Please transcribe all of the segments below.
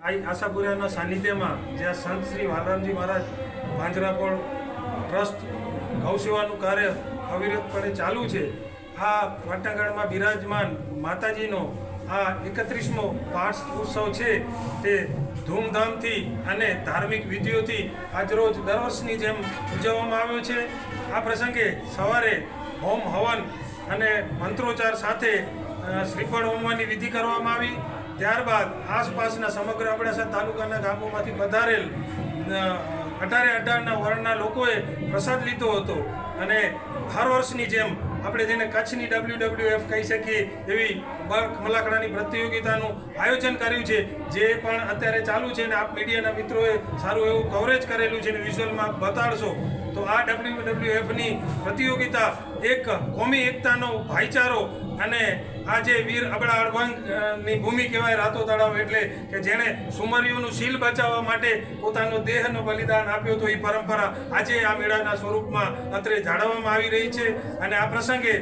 આ આશાપુરાના સાનિધ્યમાં જ્યાં સંત શ્રી વાલરામજી મહારાજ પાંજરાપોળ ટ્રસ્ટ ગૌસેવાનું કાર્ય અવિરતપણે ચાલુ છે. આ પાટણગઢમાં બિરાજમાન માતાજીનો આ એકત્રીસમો પાઠ ઉત્સવ છે તે ધૂમધામથી અને ધાર્મિક વિધિઓથી આજરોજ દર વર્ષની જેમ ઉજવવામાં આવ્યો છે. આ પ્રસંગે સવારે હોમ હવન અને મંત્રોચ્ચાર સાથે શ્રીફળ હોમવાની વિધિ કરવામાં આવી. ત્યારબાદ આસપાસના સમગ્ર અબડાસા તાલુકાના ગામોમાંથી પધારેલ અઢારે અઢારના વર્ણના લોકોએ પ્રસાદ લીધો હતો. અને હર વર્ષની જેમ આપણે જેને કચ્છની ડબલ્યુ ડબલ્યુ એફ કહી શકીએ એવી બર્ક મલાકડાની પ્રતિયોગિતાનું આયોજન કર્યું છે, જે પણ અત્યારે ચાલુ છે અને આપ મીડિયાના મિત્રોએ સારું એવું કવરેજ કરેલું છે અને વિઝ્યુઅલમાં આપ બતાડશો. તો આ ડબલ્યુ ડબલ્યુ એફની પ્રતિયોગિતા એક કોમી એકતાનો ભાઈચારો અને આ જે વીર આપણા અડભંગની ભૂમિ કહેવાય રાતો તળાવ એટલે કે જેણે સુમરીઓનું શીલ બચાવવા માટે પોતાનો દેહનું બલિદાન આપ્યું હતું. એ પરંપરા આજે આ મેળાના સ્વરૂપમાં અત્રે જાળવવામાં આવી રહી છે. અને આ પ્રસંગે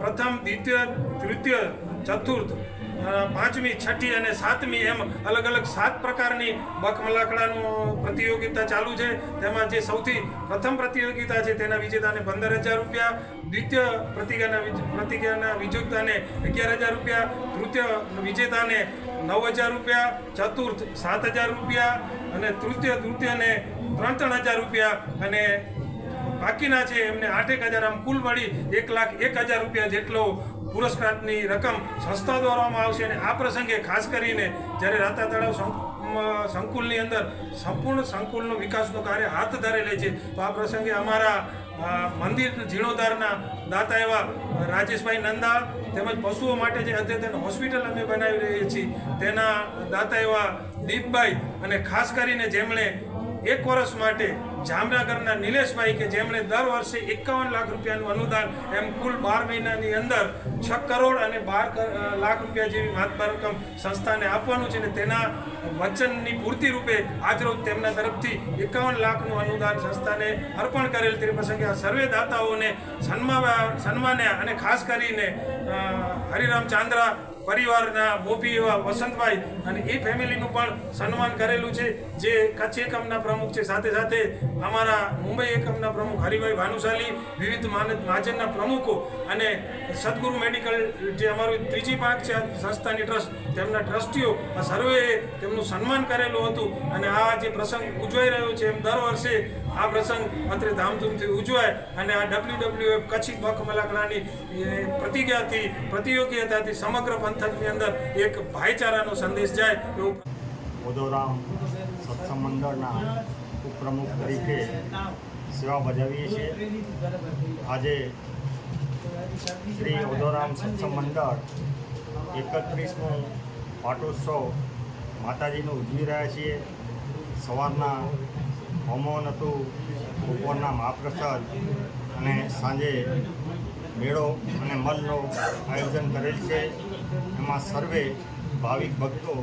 પ્રથમ, દ્વિતીય, તૃતીય, ચતુર્થ પાંચમી, છઠ્ઠી અને સાતમી એમ અલગ અલગ સાત પ્રકારની બકમલાકડાનું પ્રતિયોગિતા ચાલુ છે. તેમાં જે સૌથી પ્રથમ પ્રતિયોગિતા છે તેના વિજેતાને પંદર હજાર રૂપિયા, દ્વિતીય પ્રતિજ્ઞાના પ્રતિજ્ઞાના વિજેતાને અગિયાર હજાર રૂપિયા, તૃતીય વિજેતાને નવ હજાર રૂપિયા, ચતુર્થ સાત હજાર રૂપિયા અને તૃતીય, તૃતીયને ત્રણ ત્રણ હજાર રૂપિયા અને બાકીના છે એમને આઠેક હજાર આમ કુલ મળી એક લાખ એક હજાર રૂપિયા જેટલો પુરસ્કારની રકમ સંસ્થા દોરવામાં આવશે અને આ પ્રસંગે ખાસ કરીને જ્યારે રાતા તળાવ સંકુલની અંદર સંપૂર્ણ સંકુલનો વિકાસનો કાર્ય હાથ ધરેલે છે, તો આ પ્રસંગે અમારા મંદિર જીર્ણોદ્ધારના દાતા એવા રાજેશભાઈ નંદા તેમજ પશુઓ માટે જે અદ્યતન હોસ્પિટલ અમે બનાવી રહીએ છીએ, તેના દાતા એવા દીપભાઈ અને ખાસ કરીને જેમણે એક વર્ષ માટે જામનગરના નિલેશભાઈ કે જેમણે દર વર્ષે એકાવન લાખ રૂપિયાનું અનુદાન એમ કુલ બાર મહિનાની અંદર છ કરોડ અને બાર લાખ રૂપિયા જેવી મહાત્મા રકમ સંસ્થાને આપવાનું છે અને તેના વચનની પૂર્તિ રૂપે આજરોજ તેમના તરફથી એકાવન લાખનું અનુદાન સંસ્થાને અર્પણ કરેલ. તે પ્રસંગે આ સર્વે દાતાઓને સન્માવા, સન્માન્યા અને ખાસ કરીને હરિરામ ચાંદ્રા પરિવારના મોભી એવા વસંતભાઈ અને એ ફેમિલીનું પણ સન્માન કરેલું છે. જે કચ્છ એકમના પ્રમુખ છે. સાથે સાથે અમારા મુંબઈ એકમના પ્રમુખ હરિભાઈ ભાનુશાલી, વિવિધ માજનના પ્રમુખો અને સદગુરુ મેડિકલ જે અમારું ત્રીજી પાંખ છે સંસ્થાની ટ્રસ્ટ, તેમના ટ્રસ્ટીઓ, આ સર્વેએ તેમનું સન્માન કરેલું હતું અને આ જે પ્રસંગ ઉજવાઈ રહ્યો છે એમ દર વર્ષે આ પ્રસંગ અત્રે ધામધૂમથી ઉજવાય અને આ ડબલ્યુ ડબલ્યુ એફ કચ્છી બખ મલાકડાની પ્રતિજ્ઞાથી, પ્રતિયોગિતાથી સમગ્ર પંથકની અંદર એક ભાઈચારાનો સંદેશ જાય એવું મોદોરામ સત્સંગ મંડળના ઉપપ્રમુખ તરીકે સેવા બજાવીએ છીએ. આજે શ્રી ઓદોરામ સત્સંગ મંડળ એકત્રીસમું પાટોત્સવ માતાજીનું ઉજવી રહ્યા છીએ. સવારના હોમોન હતું બપોરના મહાપ્રસાદ અને સાંજે મેળો અને મલનો આયોજન કરેલ છે. એમાં સર્વે ભાવિક ભક્તો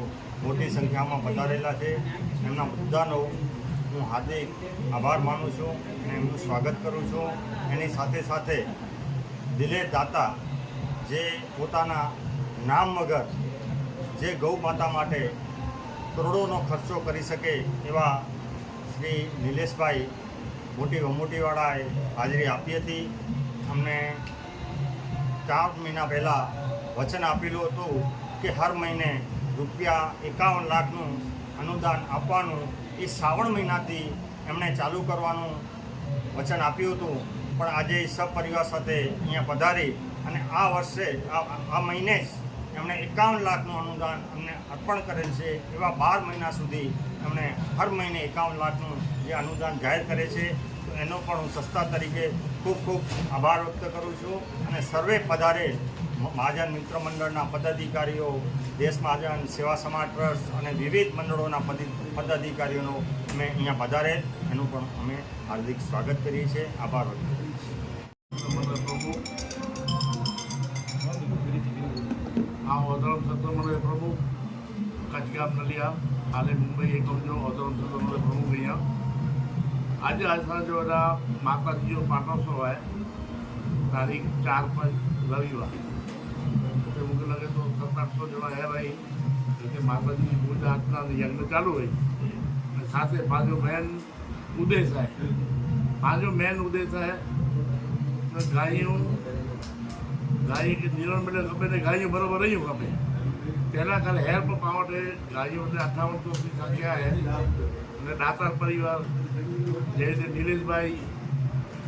મોટી સંખ્યામાં પધારેલા છે. એમના બધાનો હું હાર્દિક આભાર માનું છું અને એમનું સ્વાગત કરું છું. એની સાથે સાથે દિલે દાતા જે પોતાના નામ વગર જે ગૌ માતા માટે કરોડોનો ખર્ચો કરી શકે એવા શ્રી નિલેશભાઈ મોટી વમોટીવાળાએ હાજરી આપી હતી. અમને ચાર મહિના પહેલાં વચન આપેલું હતું કે હર મહિને રૂપિયા એકાવન લાખનું અનુદાન આપવાનું એ શ્રાવણ મહિનાથી એમણે ચાલુ કરવાનું વચન આપ્યું હતું. પણ આજે સપરિવાર સાથે અહીંયા પધારી અને આ વર્ષે, આ મહિને જ એમણે એકાવન લાખનું અનુદાન અમને અર્પણ કરેલ છે. એવા બાર મહિના સુધી એમણે હર મહિને એકાવન લાખનું જે અનુદાન જાહેર કરે છે, તો એનો પણ હું સંસ્થા તરીકે ખૂબ ખૂબ આભાર વ્યક્ત કરું છું અને સર્વે પધારે મહાજન મિત્ર મંડળના પદાધિકારીઓ દેશ મહાજન સેવા સમાજ ટ્રસ્ટ અને વિવિધ મંડળોના પદી, પદાધિકારીઓનો અમે અહીંયા પધારે. એનું પણ અમે હાર્દિક સ્વાગત કરીએ છીએ. આભાર વ્યક્ત કરીએ છીએ. આ ઓધરમ સત્ર મંડળ પ્રમુખ કચ્છ ગામ નલિયા, હાલે મુંબઈ એકમ જો ઓધરમ સત્ર પ્રમુખ અહીંયા. આજે આજ સાંજે બધા માતાજીઓ પાટણસો હોય, તારીખ ચાર પાંચ રવિવાર. રહી એટલે માતાજીની પૂજા અર્ચના યજ્ઞ ચાલુ હોય અને સાથે પાછો મેન ઉદ્દેશ થાય. પાછો મેન ઉદ્દેશ થાય ગાયું, ગાય કે નિરણ મળે ખપે ને ગાયું બરોબર રહ્યું ખપે. પહેલાં ખાલી હેર પર પાવટે ગાયોને અઠાવન અઠાવનસોની સંખ્યા હે. અને દાતાર પરિવાર જે રીતે નિલેશભાઈ,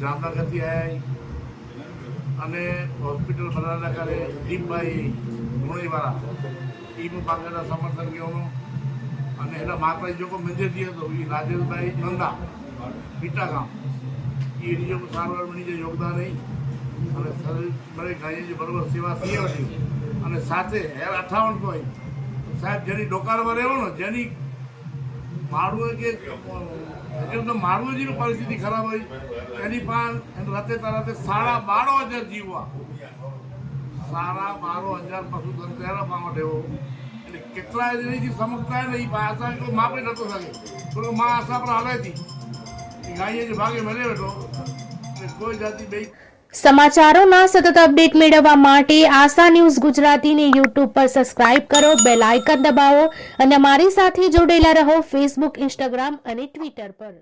જામનગરથી આવ્યા અને હોસ્પિટલ બનાવના કરે દીપભાઈ ધોણીવાળા એ પાસેના કેવાનો અને એના માતાજી જો કોઈ મંદિરથી હતો એ રાજેશભાઈ નંદા પીટા ગામ એ રીજો સારવાર મળી જે યોગદાન નહીં અને શરીર બને ગાઈએ જે બરોબર સેવા થઈ હતી અને સાથે હેર અઠાવન હોય સાહેબ, જેની ડોકારમાં રહેવો ને જેની મારું કે એટલે તો મારું જેવી પરિસ્થિતિ ખરાબ હોય. એની પણ એને રાતે તારાતે સાડા બારો હજાર જીવવા. સાડા બારો હજાર પશુ ત્યારે પામટ એટલે કેટલા એની સમજતા ને એ કોઈ માપે નતો શકે તો મા આશા પણ હાલે હતી. ગાઈએ જે ભાગે મળે બેઠો એટલે કોઈ જાતિ બે સમાચારોના સતત અપડેટ મેળવવા માટે આશા ન્યૂઝ ગુજરાતીને યુટ્યુબ પર સબસ્ક્રાઇબ કરો, બેલ આઇકન દબાવો અને અમારી સાથે જોડેલા રહો ફેસબુક, ઇન્સ્ટાગ્રામ અને ટ્વિટર પર.